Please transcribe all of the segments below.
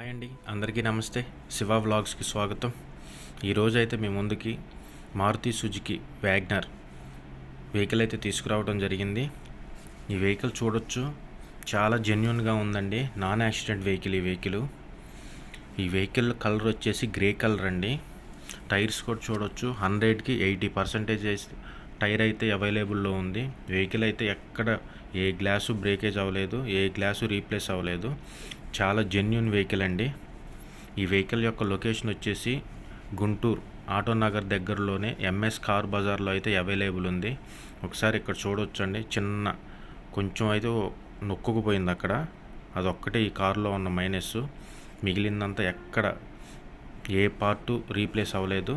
Hi అండి. అందరికీ నమస్తే. శివ వ్లాగ్స్కి స్వాగతం. ఈరోజు అయితే మీ ముందుకి మారుతి సుజుకి వ్యాగ్నర్ వెహికల్ అయితే తీసుకురావడం జరిగింది. ఈ వెహికల్ చూడొచ్చు. చాలా జెన్యున్గా ఉందండి. నాన్ యాక్సిడెంట్ వెహికల్ ఈ వెహికల్. ఈ వెహికల్ కలర్ వచ్చేసి గ్రే కలర్ అండి. టైర్స్ కూడా చూడొచ్చు. హండ్రెడ్కి ఎయిటీ పర్సెంటేజ్ టైర్ అయితే అవైలబుల్లో ఉంది. వెహికల్ అయితే ఎక్కడ ఏ గ్లాసు బ్రేకేజ్ అవ్వలేదు ఏ గ్లాసు రీప్లేస్ అవ్వలేదు. చాలా జెన్యున్ వెహికల్ అండి. ఈ వెహికల్ యొక్క లొకేషన్ వచ్చేసి గుంటూరు ఆటో నగర్ దగ్గరలోనే ఎంఎస్ కార్ బజార్లో అయితే అవైలబుల్ ఉంది. ఒకసారి ఇక్కడ చూడొచ్చండి. చిన్న కొంచెం అయితే నొక్కుకుపోయింది అక్కడ. అదొక్కటే ఈ కారులో ఉన్న మైనస్ మిగిలిందంతా ఎక్కడ ఏ పార్టు రీప్లేస్ అవ్వలేదు.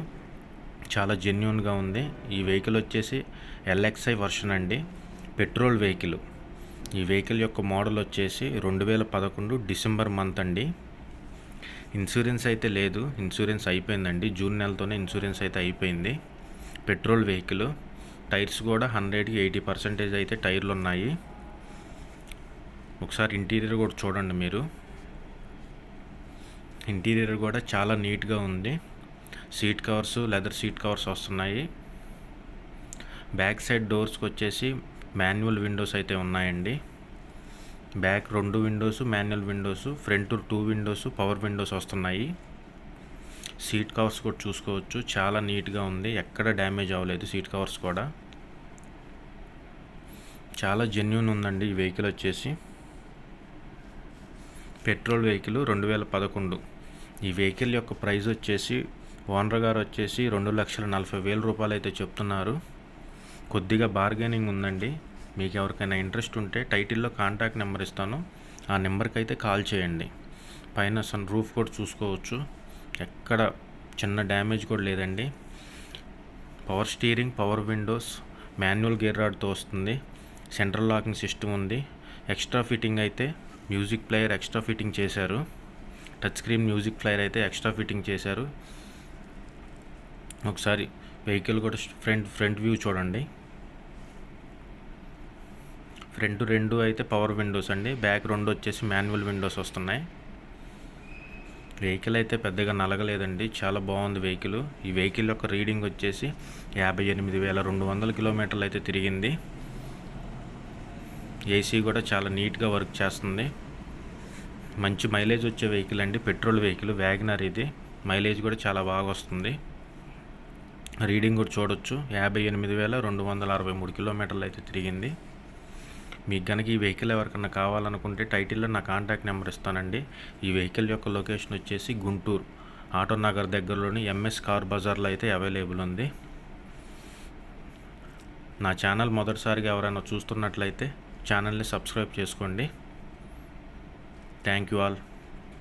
చాలా జెన్యున్గా ఉంది. ఈ వెహికల్ వచ్చేసి ఎల్ఎక్స్ఐ వర్షన్ అండి. పెట్రోల్ వెహికల్ ఈ వెహికల్ యొక్క మోడల్ వచ్చేసి రెండు వేల పదకొండు డిసెంబర్ మంత్ అండి. ఇన్సూరెన్స్ అయితే లేదు. ఇన్సూరెన్స్ అయిపోయిందండి. జూన్ నెలతోనే ఇన్సూరెన్స్ అయితే అయిపోయింది. పెట్రోల్ వెహికల్ టైర్స్ కూడా హండ్రెడ్కి ఎయిటీ పర్సెంటేజ్ అయితే టైర్లు ఉన్నాయి ఒకసారి ఇంటీరియర్ కూడా చూడండి మీరు. ఇంటీరియర్ కూడా చాలా నీట్గా ఉంది. Seat covers leather seat covers వస్తున్నాయి. బ్యాక్ సైడ్ డోర్స్కి వచ్చేసి మాన్యువల్ విండోస్ అయితే ఉన్నాయండి. బ్యాక్ రెండు windows manual windows front two windows power windows వస్తున్నాయి. సీట్ కవర్స్ కూడా చూసుకోవచ్చు. చాలా నీట్గా ఉంది. ఎక్కడ డ్యామేజ్ అవ్వలేదు సీట్ కవర్స్ కూడా. చాలా జెన్యున్ ఉందండి ఈ వెహికల్ వచ్చేసి. పెట్రోల్ వెహికల్ రెండు వేల పదకొండు. ఈ వెహికల్ యొక్క ప్రైస్ వచ్చేసి ఓనర్ గారు వచ్చేసి రెండు లక్షల నలభై వేల రూపాయలు అయితే చెప్తున్నారు. కొద్దిగా బార్గెనింగ్ ఉందండి. మీకు ఎవరికైనా ఇంట్రెస్ట్ ఉంటే టైటిల్లో కాంటాక్ట్ నెంబర్ ఇస్తాను. ఆ నెంబర్కి అయితే కాల్ చేయండి. పైన సన్ రూఫ్ కూడా చూసుకోవచ్చు. ఎక్కడ చిన్న డ్యామేజ్ కూడా లేదండి. Power steering power windows manual gear రాడ్తో వస్తుంది. సెంట్రల్ లాకింగ్ సిస్టమ్ ఉంది. ఎక్స్ట్రా ఫిట్టింగ్ అయితే మ్యూజిక్ ప్లేయర్ ఎక్స్ట్రా ఫిట్టింగ్ చేశారు. టచ్ స్క్రీన్ మ్యూజిక్ ప్లేయర్ అయితే ఎక్స్ట్రా ఫిట్టింగ్ చేశారు. ఒకసారి వెహికల్ కూడా ఫ్రంట్ ఫ్రంట్ వ్యూ చూడండి. ఫ్రంట్ రెండు అయితే పవర్ విండోస్ అండి. బ్యాక్ రెండు వచ్చేసి మాన్యువల్ విండోస్ వస్తున్నాయి. వెహికల్ అయితే పెద్దగా నలగలేదండి. చాలా బాగుంది వెహికల్ ఈ వెహికల్ యొక్క రీడింగ్ వచ్చేసి యాభై ఎనిమిది వేల రెండు వందల కిలోమీటర్లు అయితే తిరిగింది. ఏసీ కూడా చాలా నీట్గా వర్క్ చేస్తుంది. మంచి మైలేజ్ వచ్చే వెహికల్ అండి. పెట్రోల్ వెహికల్ వ్యాగనర్ ఇది. మైలేజ్ కూడా చాలా బాగా వస్తుంది. రీడింగ్ కూడా చూడొచ్చు. యాభై ఎనిమిది వేల రెండు వందల అరవై మూడు కిలోమీటర్లు అయితే తిరిగింది. మీకు కనుక ఈ వెహికల్ ఎవరికన్నా కావాలనుకుంటే టైటిల్లో నా కాంటాక్ట్ నెంబర్ ఇస్తానండి. ఈ వెహికల్ యొక్క లొకేషన్ వచ్చేసి గుంటూరు. ఆటో నగర్ దగ్గరలోని ఎంఎస్ కార్ బజార్లో అయితే అవైలబుల్ ఉంది. నా ఛానల్ మొదటిసారిగా ఎవరైనా చూస్తున్నట్లయితే ఛానల్ని సబ్స్క్రైబ్ చేసుకోండి. Thank you all.